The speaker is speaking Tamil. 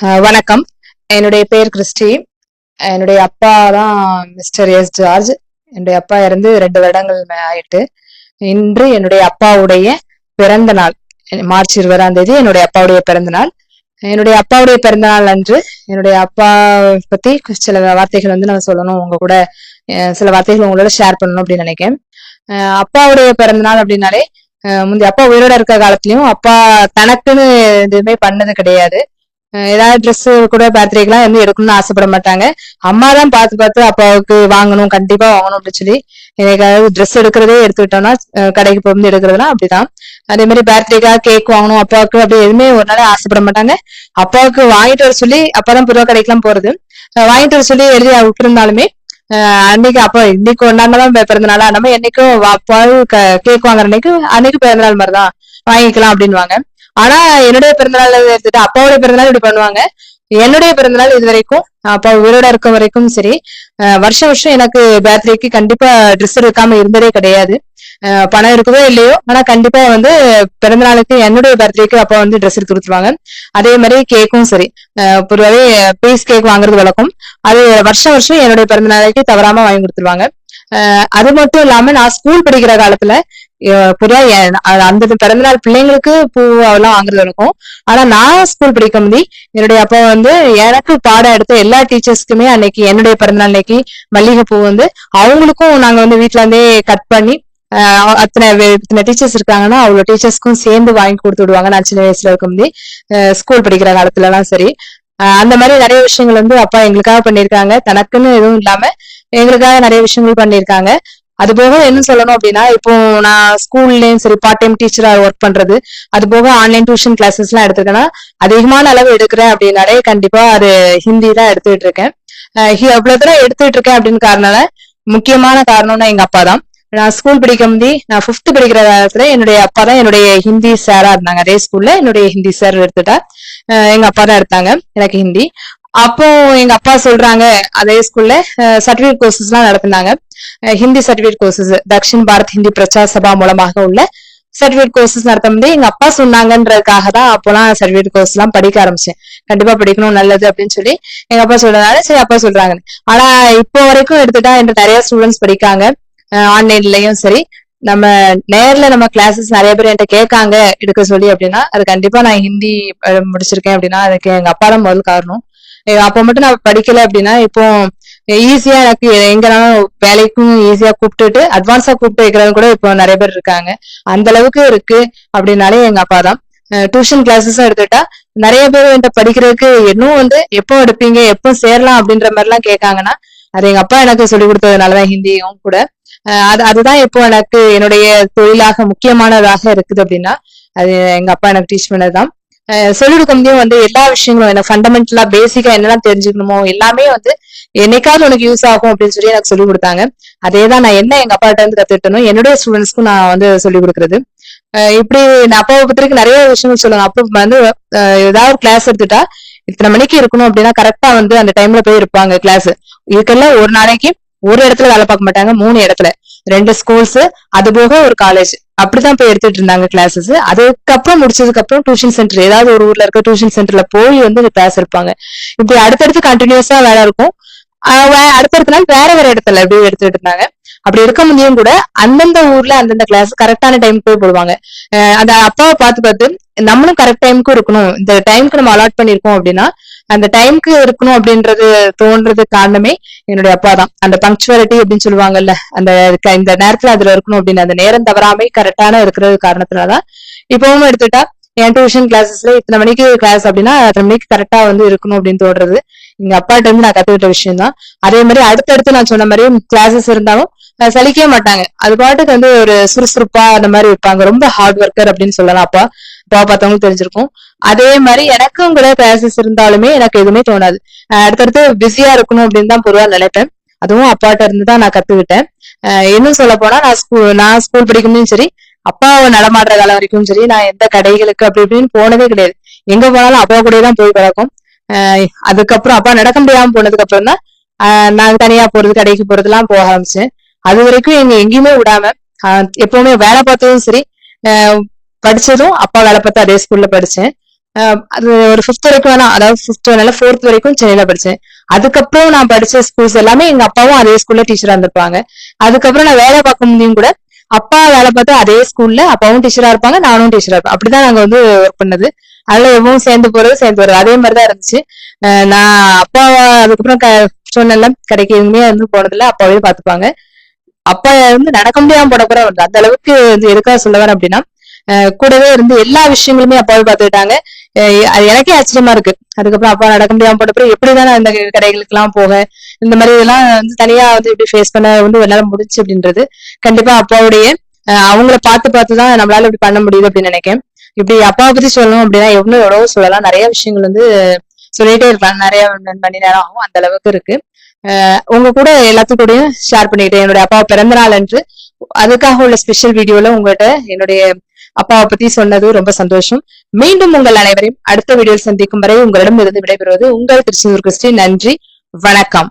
வணக்கம். என்னுடைய பேர் கிறிஸ்டி. என்னுடைய அப்பா தான் மிஸ்டர் எஸ் ஜார்ஜ். என்னுடைய அப்பா இறந்து ரெண்டு வருடங்கள் மே- ஆயிட்டு. இன்று என்னுடைய அப்பாவுடைய பிறந்த நாள் மார்ச் இருபதாம் தேதி என்னுடைய அப்பாவுடைய பிறந்த நாள். என்னுடைய அப்பாவுடைய பிறந்த நாள் அன்று என்னுடைய அப்பா பத்தி சில வார்த்தைகள் வந்து நான் சொல்லணும். உங்க கூட சில வார்த்தைகள் உங்களோட ஷேர் பண்ணணும் அப்படின்னு நினைக்கிறேன். அப்பாவுடைய பிறந்த நாள் அப்படின்னாலே முந்தைய அப்பா உயிரோட இருக்க காலத்துலயும் அப்பா தனக்குன்னு எதுவுமே பண்ணது கிடையாது. ஏதாவது ட்ரெஸ் கூட பர்த்டேக்கெல்லாம் வந்து எடுக்கணும்னு ஆசைப்பட மாட்டாங்க. அம்மா தான் பார்த்து பார்த்து அப்பாவுக்கு வாங்கணும் கண்டிப்பா வாங்கணும் அப்படின்னு சொல்லி எனக்காவது ட்ரெஸ் எடுக்கிறதே எடுத்துக்கிட்டோம்னா கடைக்கு போகும்போது எடுக்கிறதுனா அப்படிதான் அதே மாதிரி பர்த்டேக்காக கேக் வாங்கணும் அப்பாவுக்கு அப்படி எதுவுமே ஒரு நாள் ஆசைப்பட மாட்டாங்க. அப்பாவுக்கு வாங்கிட்டு வர சொல்லி அப்பதான் பொதுவாக கடைக்கெல்லாம் போறது. வாங்கிட்டு வர சொல்லி எழுதி விட்டுருந்தாலுமே அன்னைக்கு அப்பா இன்னைக்கு ஒன்னாண்டதான் பிறந்த நாளா நம்ம என்னைக்கும் அப்பாவும் கேக் வாங்குற அன்னைக்கு அன்னைக்கு பிறந்த நாள் மாதிரிதான் வாங்கிக்கலாம் அப்படின்வாங்க ஆனா என்னுடைய பிறந்தநாள் எடுத்துட்டு அப்பாவுடைய பிறந்தநாள் இப்படி பண்ணுவாங்க. என்னுடைய பிறந்தநாள் இது வரைக்கும் அப்பா உயிரோட இருக்க வரைக்கும் சரி வருஷம் வருஷம் எனக்கு பர்த்டேக்கு கண்டிப்பா ட்ரெஸ் எடுக்காம இருந்ததே கிடையாது. பணம் இருக்குதோ இல்லையோ ஆனா கண்டிப்பா வந்து பிறந்த நாளுக்கு என்னுடைய பர்த்டேக்கு அப்பா வந்து ட்ரெஸ் எடுத்து கொடுத்துருவாங்க. அதே மாதிரி கேக்கும் சரி. பொதுவாகவே பீஸ் கேக் வாங்குறது வழக்கம். அது வருஷம் வருஷம் என்னுடைய பிறந்த நாளைக்கு தவறாம வாங்கி கொடுத்துருவாங்க. அது மட்டும் இல்லாம நான் ஸ்கூல் படிக்கிற காலத்துல புரியா அந்த பிறந்தநாள் பிள்ளைங்களுக்கு பூ எல்லாம் வாங்குறது இருக்கும். ஆனா நான் ஸ்கூல் படிக்கும் போது என்னுடைய அப்பா வந்து எனக்கு பாடம் எடுத்த எல்லா டீச்சர்ஸ்க்குமே அன்னைக்கு என்னுடைய பிறந்தநாள் அன்னைக்கு மல்லிகை பூ வந்து அவங்களுக்கும் நாங்க வந்து வீட்டுல இருந்தே கட் பண்ணி அத்தனை இத்தனை டீச்சர்ஸ் இருக்காங்கன்னா அவ்வளோ டீச்சர்ஸ்க்கும் சேர்ந்து வாங்கி கொடுத்து விடுவாங்க. நான் சின்ன வயசுல இருக்கும்போது ஸ்கூல் படிக்கிற காலத்துல எல்லாம் சரி அந்த மாதிரி நிறைய விஷயங்கள் வந்து அப்பா எங்களுக்காக பண்ணியிருக்காங்க. தனக்குன்னு எதுவும் இல்லாம எங்களுக்காக நிறைய விஷயங்கள் பண்ணியிருக்காங்க. அது போக என்ன சொல்லணும் அப்படின்னா இப்போ நான் ஸ்கூல்லயும் சரி பார்ட் டைம் டீச்சரா ஒர்க் பண்றது அது போக ஆன்லைன் டியூஷன் கிளாஸஸ் எல்லாம் எடுத்திருக்கேன்னா அதிகமான அளவு எடுக்கிறேன் அப்படின்னாலே கண்டிப்பா அது ஹிந்தி தான் எடுத்துட்டு இருக்கேன் அவ்வளவு தூரம் எடுத்துட்டு இருக்கேன் அப்படின்னு காரணம் முக்கியமான காரணம்னா எங்க அப்பா தான். நான் ஸ்கூல் படிக்கும் போது நான் ஃபிஃப்த் படிக்கிற காலத்துல என்னுடைய அப்பா தான் என்னுடைய ஹிந்தி சாரா இருந்தாங்க. அதே ஸ்கூல்ல என்னுடைய ஹிந்தி சார் எடுத்துட்டா அஹ் எங்க அப்பா தான் எடுத்தாங்க எனக்கு ஹிந்தி. அப்போ எங்க அப்பா சொல்றாங்க அதே ஸ்கூல்ல சர்டிபிகேட் கோர்சஸ் எல்லாம் நடத்தினாங்க. ஹிந்தி சர்டிபிகேட் கோர்சஸ் தக்ஷின் பாரத் ஹிந்தி பிரச்சார சபா மூலமாக உள்ள சர்டிபிகேட் கோர்சஸ் நடத்தும்போது எங்க அப்பா சொன்னாங்கன்றதுக்காக தான் அப்போலாம் சர்டிபிகேட் கோர்ஸ் எல்லாம் படிக்க ஆரம்பிச்சேன். கண்டிப்பா படிக்கணும் நல்லது அப்படின்னு சொல்லி எங்க அப்பா சொல்றதுனால சரி அப்பா சொல்றாங்க. ஆனா இப்போ வரைக்கும் எடுத்துட்டா என்கிட்ட நிறைய ஸ்டூடெண்ட்ஸ் படிக்காங்க. ஆன்லைன்லயும் சரி. நம்ம நேர்ல நம்ம கிளாஸஸ் நிறைய பேர் என்கிட்ட கேட்காங்க எடுக்க சொல்லி அப்படின்னா அது கண்டிப்பா நான் ஹிந்தி முடிச்சிருக்கேன் அப்படின்னா அதுக்கு எங்க அப்பா தான் முதல் காரணம். அப்ப மட்டும் நான் படிக்கல அப்படின்னா இப்போ ஈஸியா எனக்கு எங்கனாலும் வேலைக்கும் ஈஸியா கூப்பிட்டுட்டு அட்வான்ஸா கூப்பிட்டு வைக்கிறவங்க கூட இப்போ நிறைய பேர் இருக்காங்க. அந்த அளவுக்கு இருக்கு அப்படின்னாலே எங்க அப்பா தான். டியூஷன் கிளாஸஸும் எடுத்துட்டா நிறைய பேர் என்கிட்ட படிக்கிறதுக்கு இன்னும் வந்து எப்போ எடுப்பீங்க எப்போ சேரலாம் அப்படின்ற மாதிரி எல்லாம் கேட்காங்கன்னா அது எங்க அப்பா எனக்கு சொல்லி கொடுத்ததுனாலதான் ஹிந்தியும் கூட. அது அதுதான் இப்போ எனக்கு என்னுடைய தொழிலாக முக்கியமானதாக இருக்குது அப்படின்னா அது எங்க அப்பா எனக்கு டீச் பண்ணதுதான் சொல்லிக் கொடுக்கும்போதையும் வந்து எல்லா விஷயங்களும் எனக்கு ஃபண்டமெண்டலா பேசிக்கா என்னெல்லாம் தெரிஞ்சுக்கணுமோ எல்லாமே வந்து என்னைக்காவது உனக்கு யூஸ் ஆகும் அப்படின்னு சொல்லி எனக்கு சொல்லிக் கொடுத்தாங்க. அதே தான் நான் என்ன எங்க அப்பாட்ட இருந்து கத்துக்கிட்டனும் என்னுடைய ஸ்டூடெண்ட்ஸ்க்கும் நான் வந்து சொல்லிக் கொடுக்குறது. இப்படி நான் அப்பாவை பத்திரிக்கை நிறைய விஷயங்கள் சொல்லுவேன் அப்போ வந்து ஏதாவது கிளாஸ் எடுத்துட்டா இத்தனை மணிக்கு இருக்கணும் அப்படின்னா கரெக்டா வந்து அந்த டைம்ல போய் இருப்பாங்க கிளாஸ் இதுக்கெல்லாம் ஒரு நாளைக்கு ஒரு இடத்துல வேலை பார்க்க மாட்டாங்க மூணு இடத்துல. ரெண்டு ஸ்கூல்ஸ் அது போக ஒரு காலேஜ் அப்படிதான் போய் எடுத்துட்டு இருந்தாங்க கிளாஸஸ் அதுக்கப்புறம் முடிச்சதுக்கு அப்புறம் டியூஷன் சென்டர் ஏதாவது ஒரு ஊர்ல இருக்க டியூஷன் சென்டர்ல போய் வந்து கிளாஸ் இருப்பாங்க இப்படி அடுத்தடுத்து கண்டினியூஸா வேலை இருக்கும். ஆஹ் வே- அடுத்தடுத்த நாள் வேற வேற இடத்துல அப்படியே எடுத்துட்டு இருந்தாங்க. அப்படி இருக்க முடியும் கூட அந்தந்த ஊர்ல அந்தந்த கிளாஸ் கரெக்டான டைம் போய் போடுவாங்க. அஹ் அந்த அப்பாவை பார்த்து பார்த்து நம்மளும் கரெக்ட் டைமுக்கு இருக்கணும். இந்த டைம்க்கு நம்ம அலாட் பண்ணிருக்கோம் அப்படின்னா அந்த டைம்க்கு இருக்கணும் அப்படின்றது தோன்றது காரணமே என்னுடைய அப்பா தான் அந்த பங்க்சுவாலிட்டி அப்படின்னு சொல்லுவாங்கல்ல அந்த இந்த நேரத்துல அதுல இருக்கணும் அப்படின்னு அந்த நேரம் தவறாமே கரெக்டான இருக்கிறது காரணத்தினாலதான். இப்பவும் எடுத்துட்டா என் டியூஷன் கிளாஸஸ்ல இத்தனை மணிக்கு கிளாஸ் அப்படின்னா அத்தனை மணிக்கு கரெக்டா வந்து இருக்கணும் அப்படின்னு தோன்றது. எங்க அப்பாட்ட இருந்து நான் கத்துக்கிட்ட விஷயம் தான் அதே மாதிரி அடுத்தடுத்து நான் சொன்ன மாதிரி கிளாஸஸ் இருந்தாலும் சலிக்கவே மாட்டாங்க. அது பாட்டுக்கு வந்து ஒரு சுறுசுறுப்பா அந்த மாதிரி இருப்பாங்க ரொம்ப ஹார்ட் ஒர்க்கர் அப்படின்னு சொல்லலாம் அப்பா. அப்பா பார்த்தவங்களுக்கு தெரிஞ்சிருக்கும். அதே மாதிரி எனக்கும் கூட பேசஸ் இருந்தாலுமே எனக்கு எதுவுமே தோணாது. அடுத்தடுத்து பிஸியா இருக்கணும் அப்படின்னு தான் பொதுவா நினைப்பேன். அதுவும் அப்பாட்ட இருந்து தான் நான் கத்துக்கிட்டேன். இன்னும் சொல்ல போனா நான் ஸ்கூல் நான் ஸ்கூல் படிக்கும்போதும் சரி அப்பாவை நடமாடுற காலம் வரைக்கும் சரி நான் எந்த கடைகளுக்கு அப்படி இப்படின்னு போனதே கிடையாது. எங்க போனாலும் அப்பா கூட தான் போய் பழக்கம். ஆஹ் அதுக்கப்புறம் அப்பா நடக்க முடியாம போனதுக்கு அப்புறம் தான் நான் தனியா போறது கடைக்கு போறதெல்லாம் போக ஆரம்பிச்சேன். அது வரைக்கும் எங்க எங்கேயுமே விடாம எப்பவுமே வேலை பார்த்ததும் சரி படிச்சதும் அப்பா வேலை பார்த்து அதே ஸ்கூல்ல படிச்சேன். அது ஒரு ஃபிஃப்த் வரைக்கும் வேணா அதாவது ஃபிஃப்த் வேணால ஃபோர்த் வரைக்கும் சென்னையில படிச்சேன். அதுக்கப்புறம் நான் படிச்ச ஸ்கூல்ஸ் எல்லாமே எங்க அப்பாவும் அதே ஸ்கூல்ல டீச்சரா இருந்திருப்பாங்க. அதுக்கப்புறம் நான் வேலை பார்க்க முடியும் கூட அப்பா வேலை பார்த்து அதே ஸ்கூல்ல அப்பாவும் டீச்சரா இருப்பாங்க நானும் டீச்சரா இருப்பேன். அப்படிதான் நாங்க வந்து ஒர்க் பண்ணது. அதுல எவ்வளவு சேர்ந்து போறது சேர்ந்து வர்றது அதே மாதிரிதான் இருந்துச்சு. நான் அப்பா அதுக்கப்புறம் க- சொன்னேன்ல கடைக்கு எதுவுமே வந்து போனதில்ல அப்பாவே பாத்துப்பாங்க அப்பா வந்து நடக்க முடியாம போட கூட அந்த அளவுக்கு வந்து எதுக்காக சொல்லவேன் அப்படின்னா கூடவே இருந்து எல்லா விஷயங்களுமே அப்பாவே பாத்துக்கிட்டாங்க அது எனக்கே ஆச்சரியமா இருக்கு. அதுக்கப்புறம் அப்பா நடக்க முடியாம போட்டப்பறம் எப்படிதான் நான் இந்த கடைகளுக்கு எல்லாம் போக இந்த மாதிரி இதெல்லாம் வந்து தனியா வந்து இப்படி ஃபேஸ் பண்ண வந்து என்னால முடிச்சு அப்படின்றது. கண்டிப்பா அப்பாவுடைய அவங்கள பார்த்து பார்த்து தான் நம்மளால இப்படி பண்ண முடியுது அப்படின்னு நினைக்கிறேன். இப்படி அப்பாவை பத்தி சொல்லணும் அப்படின்னா எவ்வளவு எவ்வளவு சொல்லலாம். நிறைய விஷயங்கள் வந்து சொல்லிட்டே இருப்பாங்க நிறைய மணி நேரம் ஆகும். அந்த அளவுக்கு இருக்கு. உங்க கூட எல்லாத்துக்கூடயும் ஷேர் பண்ணிக்கிட்டேன். என்னுடைய அப்பாவை பிறந்த நாள் என்று அதுக்காக உள்ள ஸ்பெஷல் வீடியோல உங்கள்கிட்ட என்னுடைய அப்பாவை பத்தி சொன்னது ரொம்ப சந்தோஷம். மீண்டும் உங்கள் அனைவரையும் அடுத்த வீடியோ சந்திக்கும் வரை உங்களிடம் இருந்து விடைபெறுவது உங்கள் திருச்செந்தூர் கிறிஸ்டி. நன்றி. வணக்கம்.